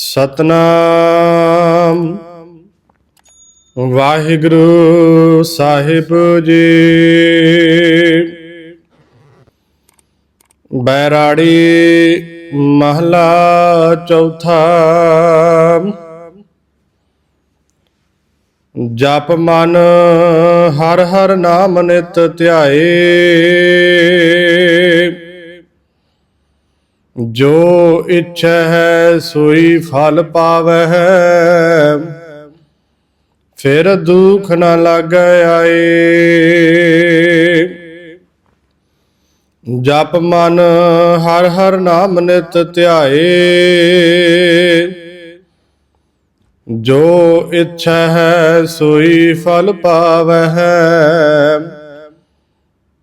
ਸਤਨਾਮ। ਵਾਹਿਗੁਰੂ ਸਾਹਿਬ ਜੀ। ਬੈਰਾੜੀ ਮਹਲਾ ਚੌਥਾ। ਜਪ ਮਨ ਹਰ ਹਰ ਨਾਮ ਨਿਤ ਧਿਆਏ। ਜੋ ਇੱਛਾ ਹੈ ਸੋਈ ਫਲ ਪਾਵਹਿ। ਫਿਰ ਦੁਖ ਨਾ ਲੱਗ ਆਏ। ਜਪ ਮਨ ਹਰ ਹਰ ਨਾਮ ਨਿਤ ਧਿਆਏ। ਜੋ ਇੱਛਾ ਹੈ ਸੋਈ ਫਲ ਪਾਵਹਿ।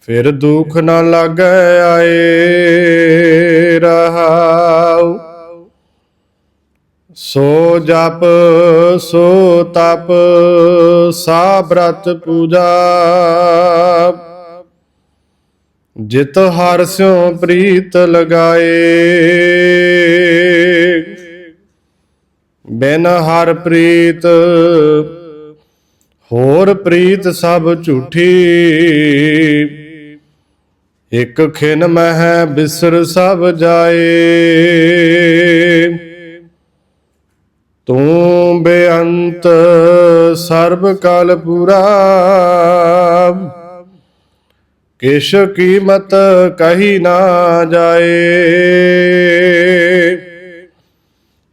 ਫਿਰ ਦੁਖ ਨਾ ਲੱਗ ਆਏ। ਰਹਾਉ ਸੋ ਜਪ, ਸੋ ਤਪ, ਸਾ ਬ੍ਰਤ ਪੂਜਾ। ਜਿਤ ਹਰ ਸਿਉ ਪ੍ਰੀਤ ਲਗਾਏ। ਬਿਨ ਹਰ ਪ੍ਰੀਤ, ਹੋਰ ਪ੍ਰੀਤ ਸਭ ਝੂਠੀ। ਇਕ ਖਿਨ ਮਹਿ ਬਿਸਰ ਸਭ ਜਾਏ। ਤੂੰ ਬੇਅੰਤ ਸਰਬ ਕਾਲ ਪੂਰਾ। ਕਿਛ ਕੀਮਤ ਕਹੀ ਨਾ ਜਾਏ।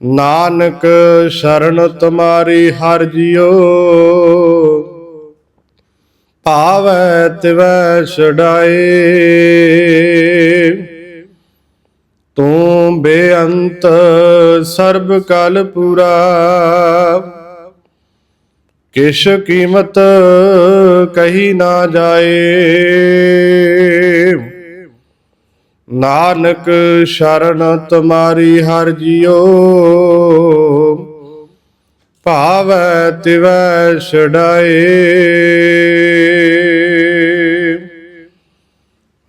ਨਾਨਕ ਸ਼ਰਨ ਤੁਮਾਰੀ ਹਰ ਜਿਓ ਭਾਵੈ ਤਿਵੈ ਛਡਾਏ। ਤੂੰ ਬੇਅੰਤ ਸਰਬ ਕਾਲ ਪੂਰਾ। ਕਿਛ ਕੀਮਤ ਕਹੀ ਨਾ ਜਾਏ। ਨਾਨਕ ਸ਼ਰਨ ਤੁਮਾਰੀ ਹਰ ਜਿਉ। ਭਾਵੈ ਤਿਵੈ ਛਡਾਏ।